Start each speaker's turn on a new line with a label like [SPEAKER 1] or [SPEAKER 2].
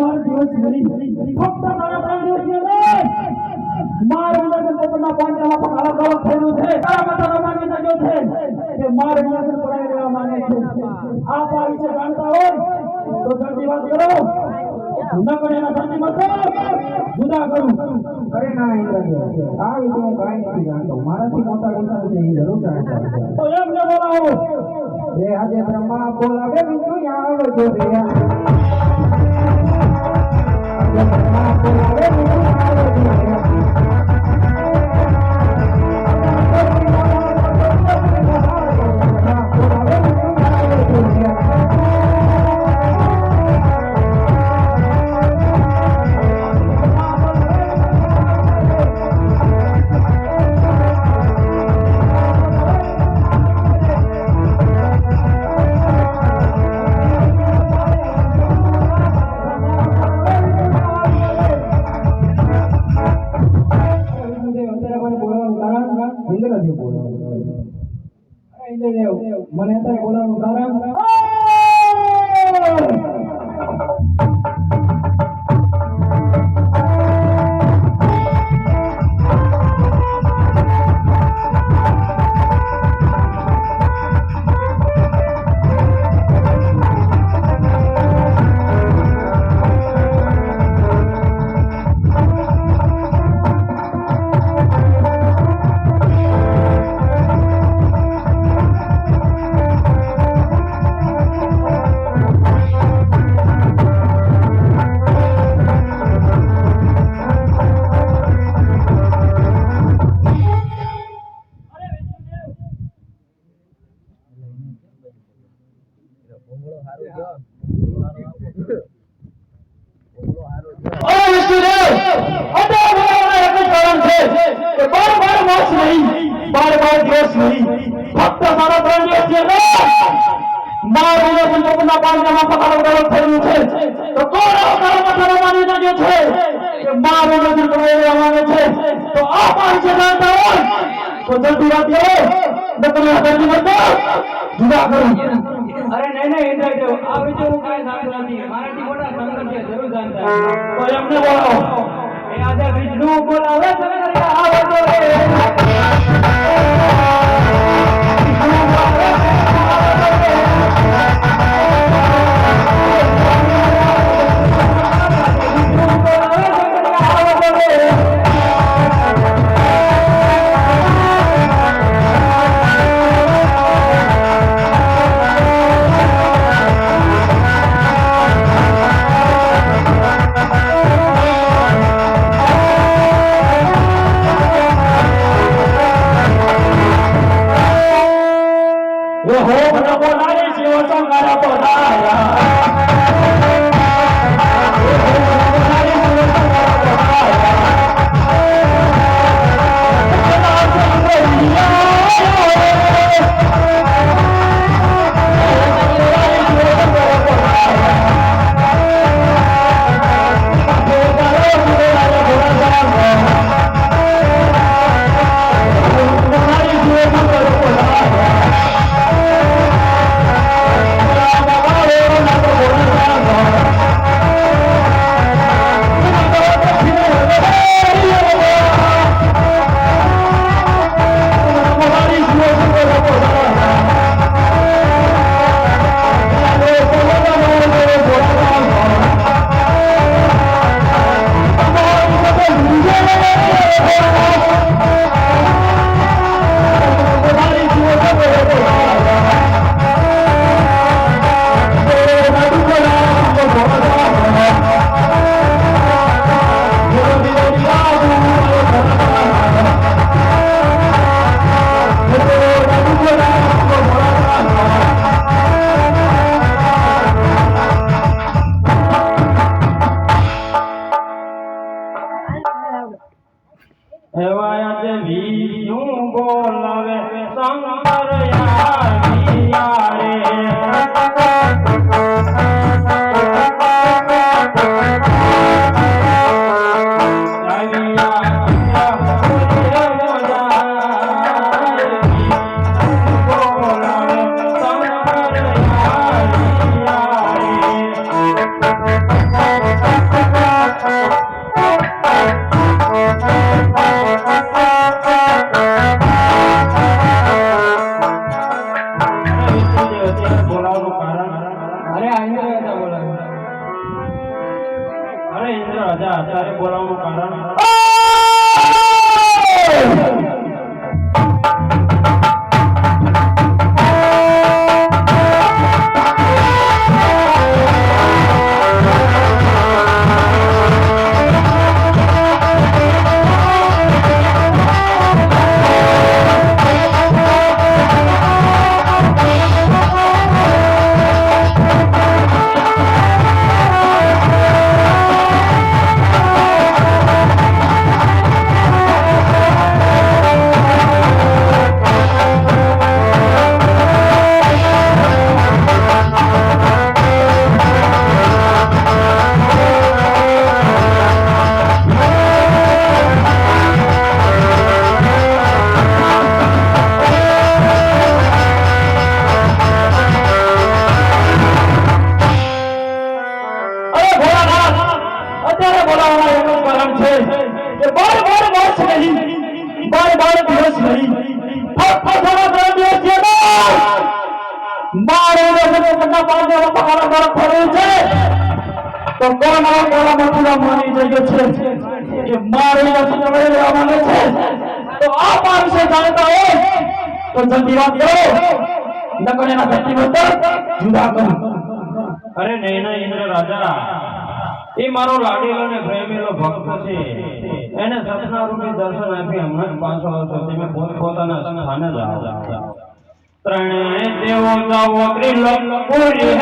[SPEAKER 1] બાર દિવસ નહીં ફક્ત તારા ત્રણ દિવસની અંદર. મારા વિલાસન પોતાના પાંજરામાં પકાળો કાળો થયેલું છે. તારા માતાનો માની શક્યો છે કે મારે વિલાસન પડાવી દેવા માંગે છે. આપ આ વિશે જાણતા હોય. તો જલ્દી વાત કરો. જૂનાગઢ એના ધરતી માં જુદા કરું.
[SPEAKER 2] અરે ના ઇન્દ્રદેવ આ વિશે હું કાંઈ નથી જાણતો. મારાથી મોટા મોટા વિશે એ જરૂર જાણતા
[SPEAKER 1] બોલાવો?
[SPEAKER 2] આજે બ્રહ્મા બોલાવે વિષ્ણુ આવજો રે આજે બ્રહ્મા બોલાવે મને અત્યારે બોલાવવાનું કારણ
[SPEAKER 1] બાર માસ નહીં બાર બાર દિવસ નહીં ફક્ત સાડા ત્રણ દિવસ છે ને માર વિલાસન પોતાના પાંજરામાં પકાળો કાળો થયેલું છે તો કોણ આવો તારા માથાનો માની શક્યો છે કે માર વિલાસન પડાવી દેવા માંગે છે તો આ પાંચ છે જાણતા હોય તો જલ્દી વાત કરો નકર આ ધરતી પર જુદા કરું
[SPEAKER 2] અરે નહીં નહીં ઇન્દ્રદેવ આ વિશે હું કાંઈ જાણતો નથી મારાથી મોટા શંકર છે જરૂર જાણતા હશે.
[SPEAKER 1] તો એમને બોલાવો
[SPEAKER 2] એ આજે વિષ્ણુ બોલાવે શંકર Thank you.
[SPEAKER 1] ઓહો મને બોલાવે શિવ શંકર બોલાયા એવાયા જે વિષ્ણુ બોલાવે શંકર યારિયા અરે
[SPEAKER 3] આહિર રાજા બોલાવ્યો
[SPEAKER 1] અરે ઇન્દ્ર રાજા અત્યારે બોલાવવાનું કારણ. વર્ષ નહીં. બાર બાર દિવસ નહીં. તો કોણ મારા કોલા મથુરા માની છે? કે મારે નથી તમે લેવા માંગે છે. તો આ વિશે જાણતા હો તો જલ્દી વાત કરો. જુદા કરો.
[SPEAKER 3] અરે નૈના ઇન્દ્ર રાજા. એ મારો લાડીલો ને પ્રેમીલો ભક્ત છે. એને સપના રૂપે દર્શન આપી હમણાં જ પાછો આવશો તમે પોત, પોતાના સ્થાને જાઓ ત્રણે દેવો જાઓ ત્રિલોક પૂરી